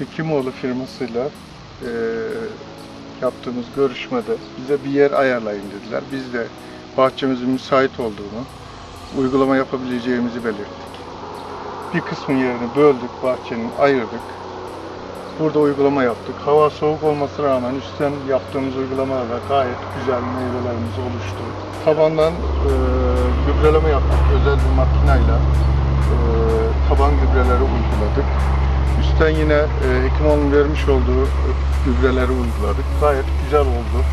Hekimoğlu firmasıyla e, yaptığımız görüşmede bize bir yer ayarlayın dediler. Biz de bahçemizin müsait olduğunu, uygulama yapabileceğimizi belirttik. Bir kısmın yerini böldük, bahçenin ayırdık. Burada uygulama yaptık. Hava soğuk olmasına rağmen üstten yaptığımız uygulamalarla gayet güzel meyvelerimiz oluştu. Tabandan e, gübreleme yaptık özel bir makinayla. E, taban gübreleri uyguladık. Üstten yine e, Hekimoğlu'nun vermiş olduğu gübreleri uyguladık. Gayet güzel oldu.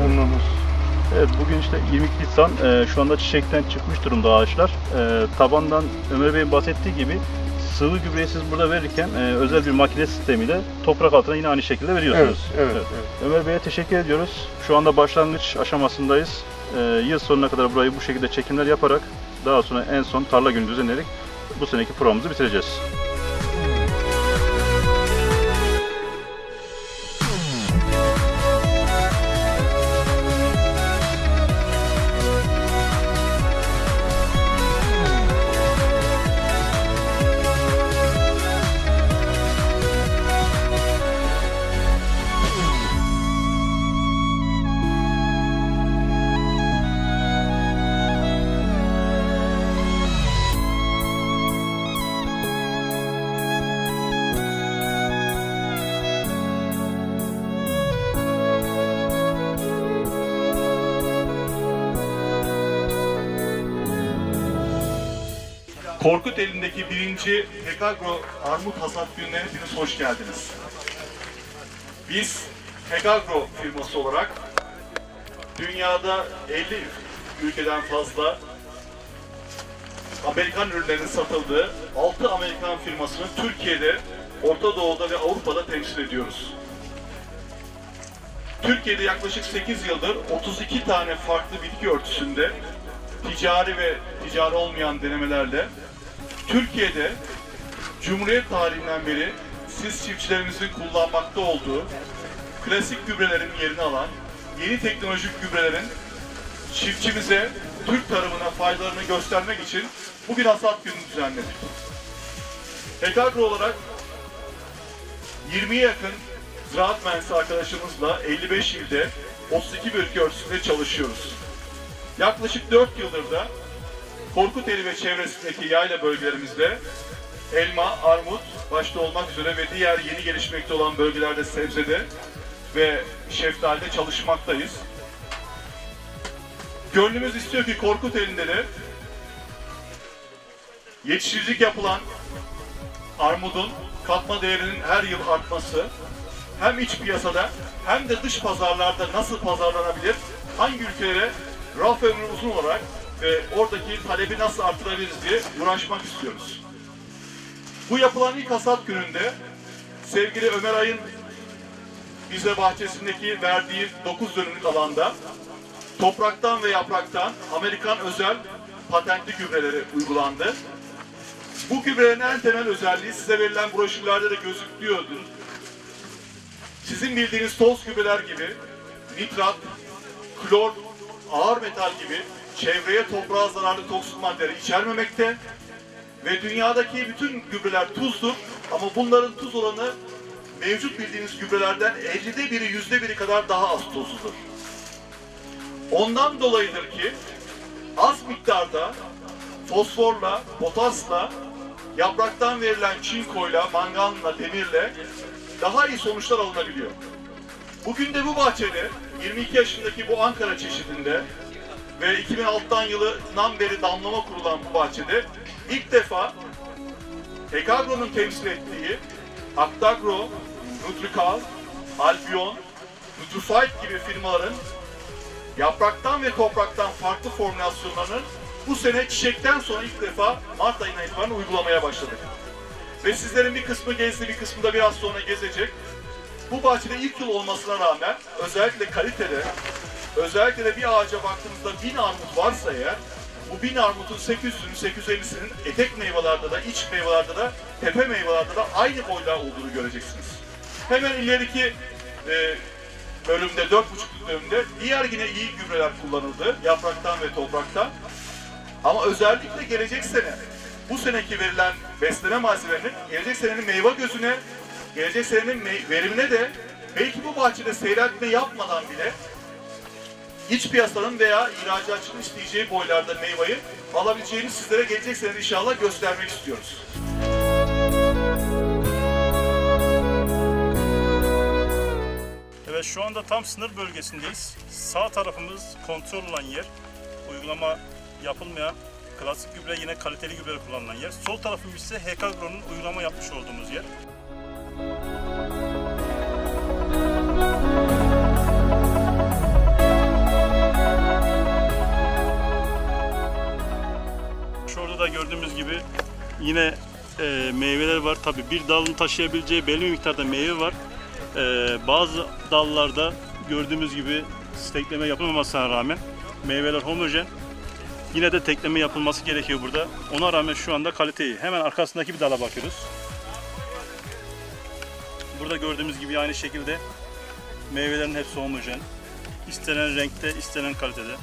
Memnunuz. Evet bugün işte 22 Nisan e, şu anda çiçekten çıkmış durumda ağaçlar. E, tabandan Ömer Bey'in bahsettiği gibi sıvı gübreyi siz burada verirken e, özel bir makine sistemiyle toprak altına yine aynı şekilde Evet, veriyorsunuz. evet, Evet. evet. Ömer Bey'e teşekkür ediyoruz. Şu anda başlangıç aşamasındayız. E, yıl sonuna kadar burayı bu şekilde çekimler yaparak daha sonra en son tarla günü düzenleyerek bu seneki programımızı bitireceğiz. Korkut elindeki birinci Hekagro Armut Hasat Günü'ne hepiniz hoş geldiniz. Biz Hekagro firması olarak dünyada 50 ülkeden fazla Amerikan ürünlerinin satıldığı 6 Amerikan firmasını Türkiye'de, Orta Doğu'da ve Avrupa'da temsil ediyoruz. Türkiye'de yaklaşık 8 yıldır 32 tane farklı bitki örtüsünde ticari ve ticari olmayan denemelerle Türkiye'de Cumhuriyet tarihinden beri siz çiftçilerimizin kullanmakta olduğu klasik gübrelerin yerini alan yeni teknolojik gübrelerin çiftçimize, Türk tarımına faydalarını göstermek için bugün hasat günü düzenledik. Hekagro olarak 20'ye yakın ziraat mühendisi arkadaşımızla 55 ilde 32 bölge ölçüsünde çalışıyoruz. Yaklaşık 4 yıldır da Korkuteli ve çevresindeki yayla bölgelerimizde elma, armut başta olmak üzere ve diğer yeni gelişmekte olan bölgelerde sebzede ve şeftalide çalışmaktayız. Gönlümüz istiyor ki Korkuteli'nde de yetiştiricilik yapılan armudun katma değerinin her yıl artması hem iç piyasada hem de dış pazarlarda nasıl pazarlanabilir, hangi ülkelere raf ömrü uzun olarak ve oradaki talebi nasıl artırabiliriz diye uğraşmak istiyoruz. Bu yapılan ilk hasat gününde sevgili Ömer Ay'ın bize bahçesindeki verdiği 9 dönümlük alanda topraktan ve yapraktan Amerikan özel patentli gübreleri uygulandı. Bu gübrelerin en temel özelliği size verilen broşürlerde de gözüküyordur. Sizin bildiğiniz toz gübreler gibi nitrat, klor, ağır metal gibi çevreye toprağa zararlı toksik maddeleri içermemekte ve dünyadaki bütün gübreler tuzdur ama bunların tuz oranı mevcut bildiğiniz gübrelerden 50'de biri, yüzde biri kadar daha az tuzludur. Ondan dolayıdır ki az miktarda fosforla, potasla, yapraktan verilen çinkoyla, manganla, demirle daha iyi sonuçlar alınabiliyor. Bugün de bu bahçede 22 yaşındaki bu Ankara çeşidinde ve 2006'dan yılından beri damlama kurulan bu bahçede ilk defa Hekagro'nun temsil ettiği Actagro, Nutrical, Albion, Nutrified gibi firmaların yapraktan ve topraktan farklı formülasyonlarının bu sene çiçekten sonra ilk defa Mart ayına itibaren uygulamaya başladık. Ve sizlerin bir kısmı gezdi, bir kısmı da biraz sonra gezecek. Bu bahçede ilk yıl olmasına rağmen özellikle kalitede, özellikle de bir ağaca baktığınızda bin armut varsa eğer, bu bin armutun 800'ünün, 850'sinin etek meyvelerde de, iç meyvelerde de, tepe meyvelerde de aynı boyda olduğunu göreceksiniz. Hemen ileriki e, bölümde, dört buçuk bölümde diğer yine iyi gübreler kullanıldı, yapraktan ve topraktan. Ama özellikle gelecek sene, bu seneki verilen besleme malzemelerinin gelecek senenin meyve gözüne gelecek senenin verimine de belki bu bahçede seyreltme yapmadan bile iç piyasanın veya ihracatçının isteyeceği boylarda meyveyi alabileceğini sizlere gelecek sene inşallah göstermek istiyoruz. Evet şu anda tam sınır bölgesindeyiz. Sağ tarafımız kontrol olan yer. Uygulama yapılmayan klasik gübre yine kaliteli gübre kullanılan yer. Sol tarafımız ise HK Agro'nun uygulama yapmış olduğumuz yer. Şurada da gördüğümüz gibi yine e, meyveler var. Tabi bir dalın taşıyabileceği belli bir miktarda meyve var. E, bazı dallarda gördüğümüz gibi stekleme yapılmamasına rağmen meyveler homojen. Yine de tekleme yapılması gerekiyor burada. Ona rağmen şu anda kaliteyi. Hemen arkasındaki bir dala bakıyoruz. Burada gördüğümüz gibi aynı şekilde meyvelerin hepsi homojen. İstenen renkte, istenen kalitede.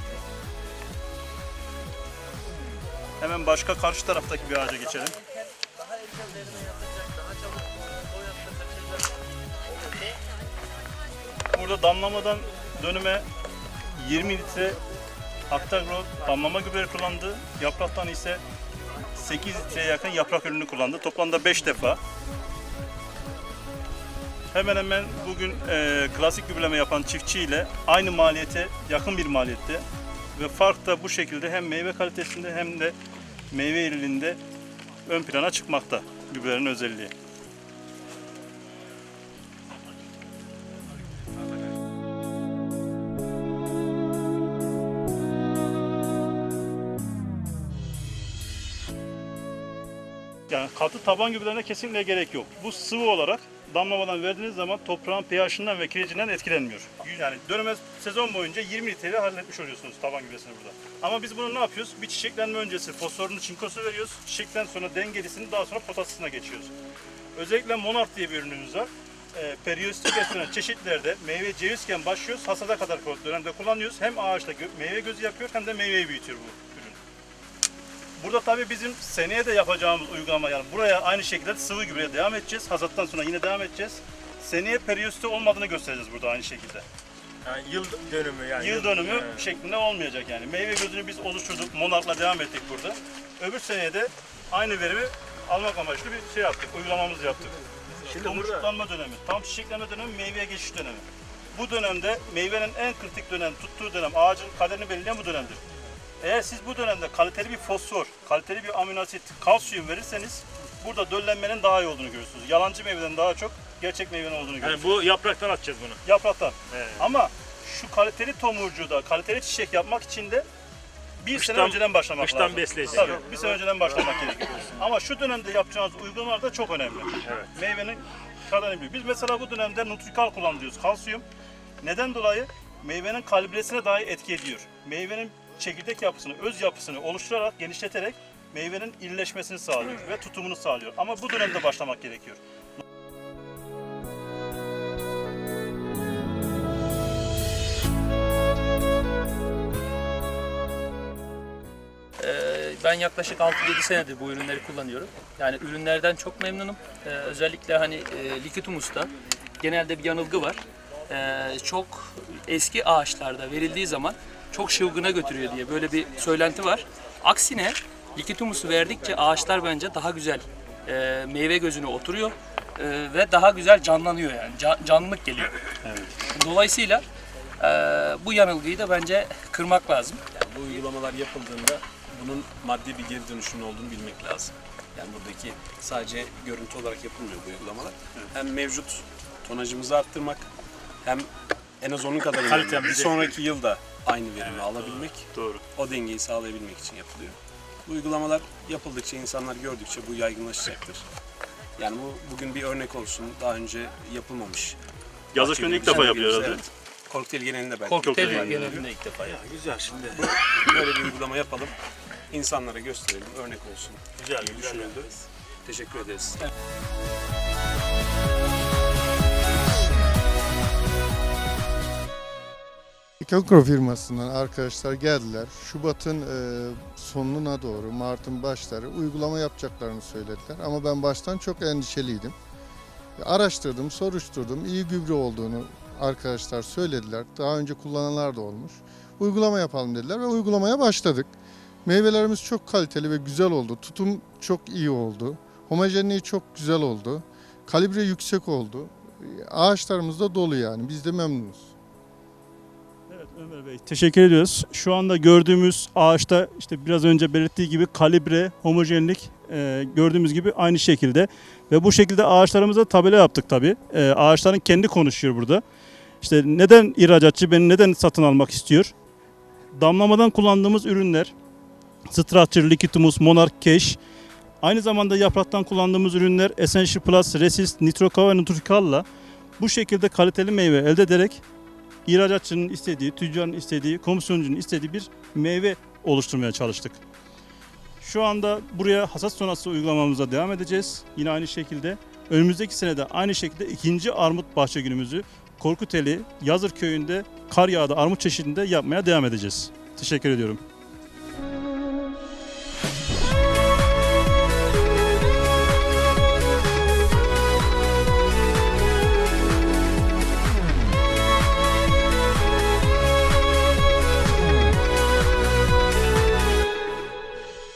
Hemen başka karşı taraftaki bir ağaca geçelim. Burada damlamadan dönüme 20 litre Aktagro damlama gübre kullandı. Yapraktan ise 8 litreye yakın yaprak ürünü kullandı. Toplamda 5 defa. Hemen hemen bugün e, klasik gübreleme yapan çiftçi ile aynı maliyete yakın bir maliyette ve fark da bu şekilde hem meyve kalitesinde hem de meyve iriliğinde ön plana çıkmakta gübrelerin özelliği. Yani katı taban gübrelerine kesinlikle gerek yok. Bu sıvı olarak damlamadan verdiğiniz zaman toprağın pH'ından ve kirecinden etkilenmiyor. Yani döneme sezon boyunca 20 litreyle halletmiş oluyorsunuz taban gübresini burada. Ama biz bunu ne yapıyoruz? Bir çiçeklenme öncesi fosforunu, çinkosu veriyoruz. Çiçekten sonra dengelisini daha sonra potasyasına geçiyoruz. Özellikle Monarch diye bir ürünümüz var. E, periyostik beslenen çeşitlerde meyve cevizken başlıyoruz. Hasada kadar dönemde kullanıyoruz. Hem ağaçta meyve gözü yapıyor hem de meyveyi büyütüyor bu. Burada tabii bizim seneye de yapacağımız uygulama yani buraya aynı şekilde sıvı gübreye devam edeceğiz. Hasattan sonra yine devam edeceğiz. Seneye periyosite olmadığını göstereceğiz burada aynı şekilde. Yani yıl dönümü yani. Yıl dönümü Evet. şeklinde olmayacak yani. Meyve gözünü biz oluşturduk. Monark'la devam ettik burada. Öbür seneye de aynı verimi almak amaçlı bir şey yaptık. Uygulamamızı yaptık. Şimdi Tomurcuklanma dönemi, tam çiçeklenme dönemi, meyveye geçiş dönemi. Bu dönemde meyvenin en kritik dönem, tuttuğu dönem, ağacın kaderini belirleyen bu dönemdir. Eğer siz bu dönemde kaliteli bir fosfor, kaliteli bir amino asit, kalsiyum verirseniz burada döllenmenin daha iyi olduğunu görürsünüz. Yalancı meyveden daha çok gerçek meyvenin olduğunu görürsünüz. Yani bu yapraktan atacağız bunu. Yapraktan. Evet. Ama şu kaliteli tomurcuda, kaliteli çiçek yapmak için de bir Kıştan- sene önceden başlamak kıştan lazım. besleyecek. Tabii, bir sene önceden başlamak gerekiyor. Ama şu dönemde yapacağınız uygulamalar da çok önemli. Evet. Meyvenin biliyor. Biz mesela bu dönemde Nutrikal kullanıyoruz, kalsiyum. Neden dolayı? Meyvenin kalibresine dahi etki ediyor. Meyvenin çekirdek yapısını, öz yapısını oluşturarak, genişleterek meyvenin irileşmesini sağlıyor ve tutumunu sağlıyor. Ama bu dönemde başlamak gerekiyor. Ee, Ben yaklaşık 6-7 senedir bu ürünleri kullanıyorum. Yani ürünlerden çok memnunum. Ee, özellikle hani e, Likitummus'ta genelde bir yanılgı var. Ee, çok eski ağaçlarda verildiği zaman çok çılgına götürüyor diye böyle bir söylenti var. Aksine Likitummus'u verdikçe ağaçlar bence daha güzel e, meyve gözüne oturuyor e, ve daha güzel canlanıyor yani Ca- canlılık geliyor. Dolayısıyla e, bu yanılgıyı da bence kırmak lazım. Yani bu uygulamalar yapıldığında bunun maddi bir geri dönüşünün olduğunu bilmek lazım. Yani buradaki sadece görüntü olarak yapılmıyor bu uygulamalar. Hem mevcut tonajımızı arttırmak hem en az onun kadar bir sonraki yılda aynı verimi alabilmek, Doğru. o dengeyi sağlayabilmek için yapılıyor. Bu uygulamalar yapıldıkça, insanlar gördükçe bu yaygınlaşacaktır. Yani bu bugün bir örnek olsun. Daha önce yapılmamış. Yazışmanı ilk defa yapıyor herhalde. Evet. Kokteyl genelinde belki. Kokteyl güzel. genelinde ilk defa yapıyorum. Güzel şimdi. Böyle bir uygulama yapalım. insanlara gösterelim, örnek olsun. Güzel, güzel. düşünüldü. Teşekkür ederiz. Kakro firmasından arkadaşlar geldiler. Şubat'ın e, sonuna doğru, Mart'ın başları uygulama yapacaklarını söylediler. Ama ben baştan çok endişeliydim. Araştırdım, soruşturdum. İyi gübre olduğunu arkadaşlar söylediler. Daha önce kullananlar da olmuş. Uygulama yapalım dediler ve uygulamaya başladık. Meyvelerimiz çok kaliteli ve güzel oldu. Tutum çok iyi oldu. Homojenliği çok güzel oldu. Kalibre yüksek oldu. Ağaçlarımız da dolu yani. Biz de memnunuz. Ömer Bey teşekkür ediyoruz. Şu anda gördüğümüz ağaçta işte biraz önce belirttiği gibi kalibre, homojenlik e, gördüğümüz gibi aynı şekilde. Ve bu şekilde ağaçlarımıza tabela yaptık tabii. E, ağaçların kendi konuşuyor burada. İşte neden ihracatçı beni neden satın almak istiyor? Damlamadan kullandığımız ürünler Structure, Liquidumus, Monarch Cash. Aynı zamanda yapraktan kullandığımız ürünler Essential Plus, Resist, Nitroka ve Nutrical'la bu şekilde kaliteli meyve elde ederek ihracatçının istediği, tüccarın istediği, komisyoncunun istediği bir meyve oluşturmaya çalıştık. Şu anda buraya hasat sonrası uygulamamıza devam edeceğiz. Yine aynı şekilde önümüzdeki sene de aynı şekilde ikinci armut bahçe günümüzü Korkuteli, Yazır köyünde kar yağdı armut çeşidinde yapmaya devam edeceğiz. Teşekkür ediyorum.